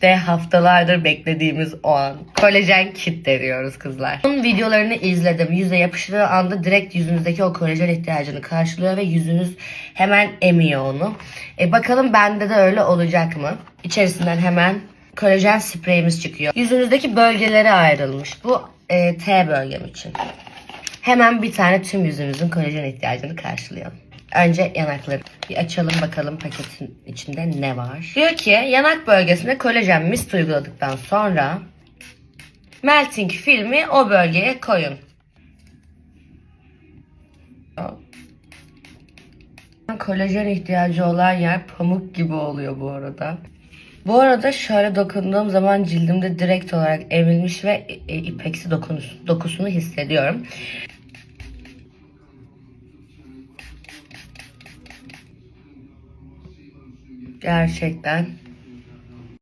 İşte haftalardır beklediğimiz o an. Kolajen kit deniyoruz kızlar. Bunun videolarını izledim. Yüze yapıştığı anda direkt yüzünüzdeki o kolajen ihtiyacını karşılıyor ve yüzünüz hemen emiyor onu. E bakalım bende de öyle olacak mı? İçerisinden hemen kolajen spreyimiz çıkıyor. Yüzünüzdeki bölgelere ayrılmış. Bu e, T bölgem için. Hemen bir tane tüm yüzünüzün kolajen ihtiyacını karşılayalım. Önce yanakları bir açalım bakalım paketin içinde ne var. Diyor ki yanak bölgesine kolajen mist uyguladıktan sonra melting filmi o bölgeye koyun. Kolajen ihtiyacı olan yer pamuk gibi oluyor bu arada. Bu arada şöyle dokunduğum zaman cildimde direkt olarak emilmiş ve e, ipeksi dokunusu, dokusunu hissediyorum. Gerçekten